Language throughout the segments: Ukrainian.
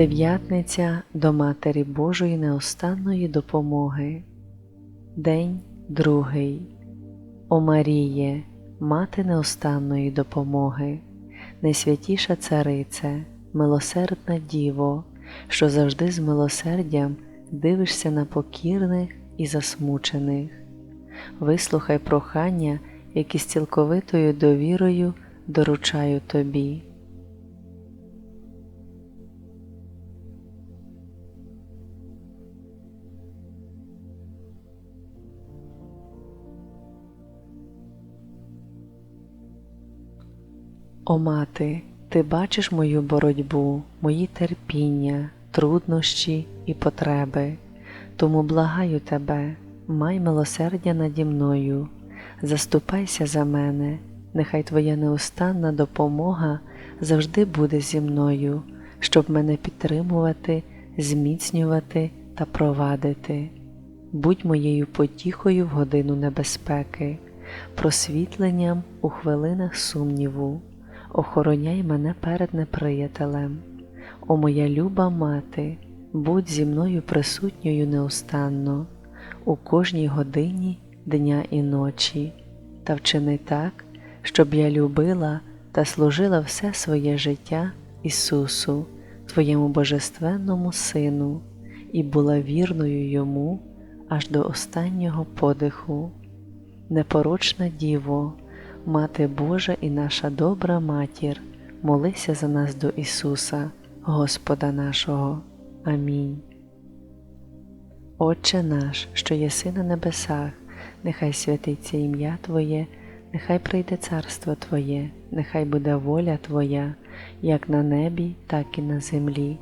Дев'ятниця до Матері Божої неостанної допомоги. День другий. О Маріє, Мати неостанної допомоги, найсвятіша Царице, милосердна Діво, що завжди з милосердям дивишся на покірних і засмучених. Вислухай прохання, які з цілковитою довірою доручаю тобі. О мати, ти бачиш мою боротьбу, мої терпіння, труднощі і потреби, тому благаю тебе, май милосердя наді мною, заступайся за мене, нехай твоя неустанна допомога завжди буде зі мною, щоб мене підтримувати, зміцнювати та провадити. Будь моєю потіхою в годину небезпеки, просвітленням у хвилинах сумніву охороняй мене перед неприятелем. О моя люба мати, будь зі мною присутньою неустанно, у кожній годині дня і ночі, та вчини так, щоб я любила та служила все своє життя Ісусу, Твоєму Божественному Сину, і була вірною Йому аж до останнього подиху. Непорочна Діво, Мати Божа і наша добра Матір, молися за нас до Ісуса, Господа нашого. Амінь. Отче наш, що єси на небесах, нехай святиться ім'я Твоє, нехай прийде царство Твоє, нехай буде воля Твоя, як на небі, так і на землі.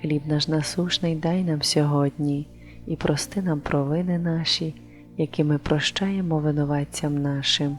Хліб наш насушний дай нам сьогодні, і прости нам провини наші, які ми прощаємо винуватцям нашим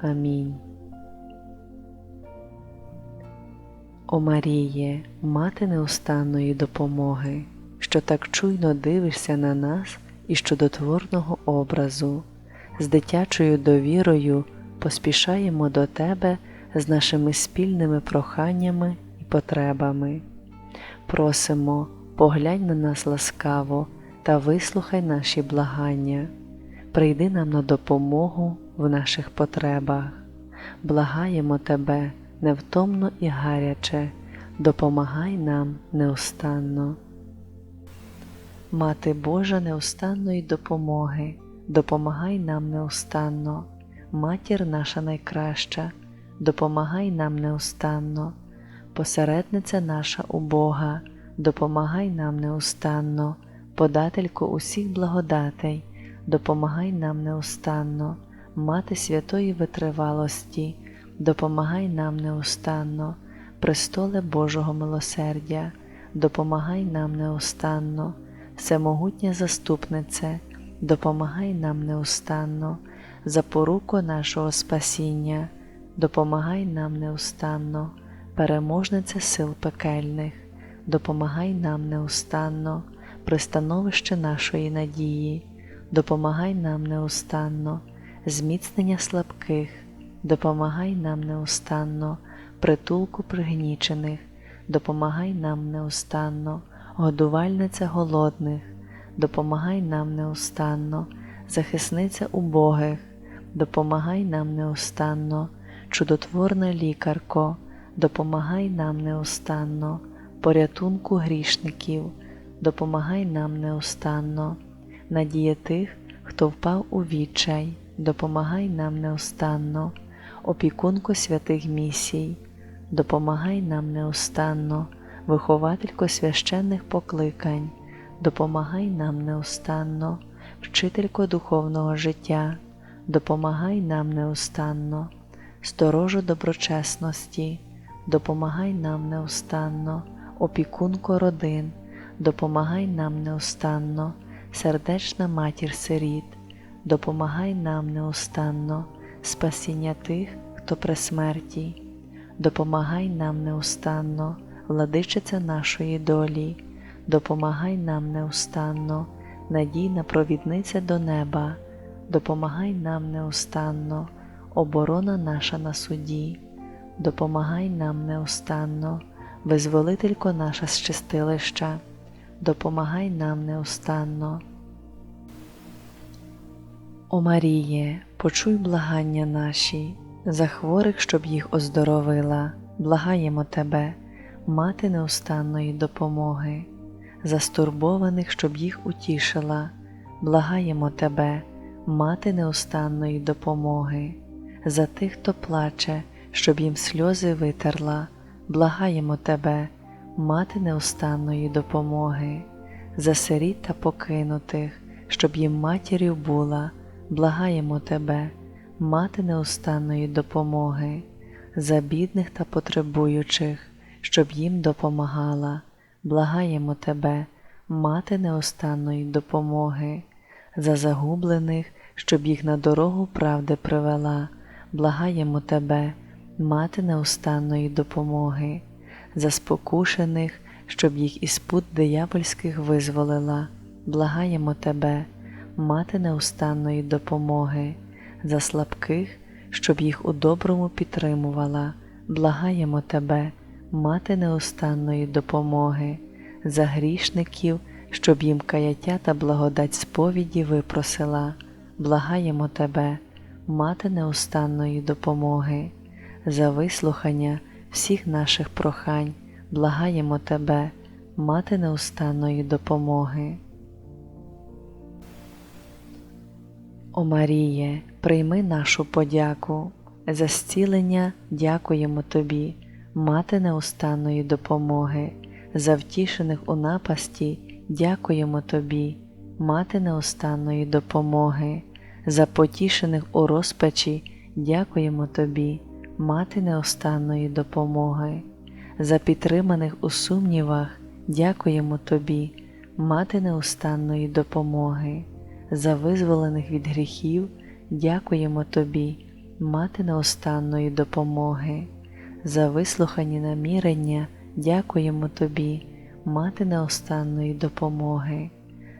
Амінь. О Маріє, мати неустанної допомоги, що так чуйно дивишся на нас і чудотворного образу, з дитячою довірою поспішаємо до Тебе з нашими спільними проханнями і потребами. Просимо, поглянь на нас ласкаво та вислухай наші благання, прийди нам на допомогу в наших потребах, благаємо Тебе невтомно і гаряче, допомагай нам неустанно. Мати Божа неустанної допомоги, допомагай нам неустанно, матір наша найкраща, допомагай нам неустанно, посередниця наша у Бога, допомагай нам неустанно, подателько усіх благодатей, допомагай нам неустанно. Мати святої витривалості, допомагай нам неустанно, престоле Божого милосердя, допомагай нам неустанно, всемогутня заступнице, допомагай нам неустанно, запоруко нашого спасіння, допомагай нам неустанно, переможниця сил пекельних, допомагай нам неустанно, пристановище нашої надії, допомагай нам неустанно зміцнення слабких, допомагай нам неустанно, притулку пригнічених, допомагай нам неустанно, годувальниця голодних, допомагай нам неустанно, захисниця убогих, допомагай нам неустанно, чудотворна лікарко, допомагай нам неустанно, порятунку грішників, допомагай нам неустанно, надія тих, хто впав у відчай допомагай нам неустанно, опікунко святих місій, допомагай нам неустанно, вихователько священних покликань, допомагай нам неустанно, вчителько духовного життя, допомагай нам неустанно, сторожу доброчесності, допомагай нам неустанно, опікунко родин, допомагай нам неустанно, сердечна матір сиріт, допомагай нам неустанно, спасіння тих, хто при смерті, допомагай нам неустанно, владичиця нашої долі, допомагай нам неустанно, надійна провідниця до неба, допомагай нам неустанно, оборона наша на суді, допомагай нам неустанно, визволителько наша з чистилища, допомагай нам неустанно. О Маріє, почуй благання наші, за хворих, щоб їх оздоровила, благаємо Тебе, мати неустанної допомоги, за стурбованих, щоб їх утішила, благаємо Тебе, мати неустанної допомоги, за тих, хто плаче, щоб їм сльози витерла, благаємо Тебе, мати неустанної допомоги, за сиріт та покинутих, щоб їм матір'ю була, благаємо Тебе, мати неустанної допомоги, за бідних та потребуючих, щоб їм допомагала, благаємо Тебе, мати неустанної допомоги, за загублених, щоб їх на дорогу правди привела, благаємо Тебе, мати неустанної допомоги, за спокушених, щоб їх із пут диявольських визволила, благаємо Тебе, мати неустанної допомоги, за слабких, щоб їх у доброму підтримувала, благаємо Тебе, мати неустанної допомоги, за грішників, щоб їм каяття та благодать сповіді випросила, благаємо Тебе, мати неустанної допомоги, за вислухання всіх наших прохань, благаємо Тебе, мати неустанної допомоги. О Маріє, прийми нашу подяку, за зцілення дякуємо Тобі, мати неустанної допомоги, за втішених у напасті дякуємо Тобі, мати неустанної допомоги, за потішених у розпачі дякуємо Тобі, мати неустанної допомоги, за підтриманих у сумнівах дякуємо Тобі, мати неустанної допомоги за визволених від гріхів дякуємо Тобі, мати неустанної допомоги, за вислухані намірення дякуємо Тобі, мати неустанної допомоги,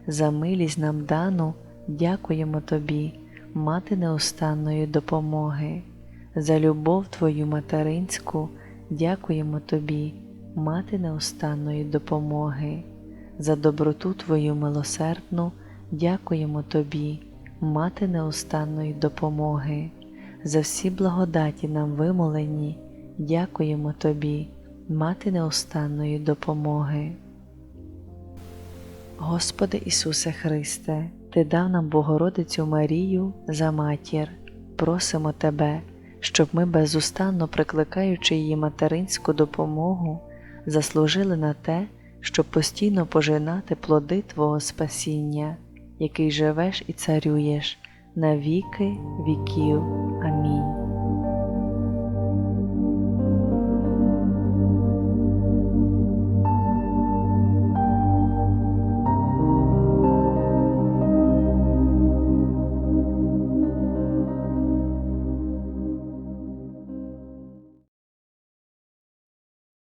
за милість нам дану дякуємо Тобі, мати неустанної допомоги, за любов Твою материнську дякуємо Тобі, мати неустанної допомоги, за доброту Твою милосердну. Дякуємо Тобі, мати неустанної допомоги, за всі благодаті нам вимолені, дякуємо Тобі, мати неустанної допомоги. Господи Ісусе Христе, Ти дав нам Богородицю Марію за матір, просимо Тебе, щоб ми безустанно прикликаючи її материнську допомогу, заслужили на те, щоб постійно пожинати плоди Твого спасіння який живеш і царюєш на віки віків. Амінь.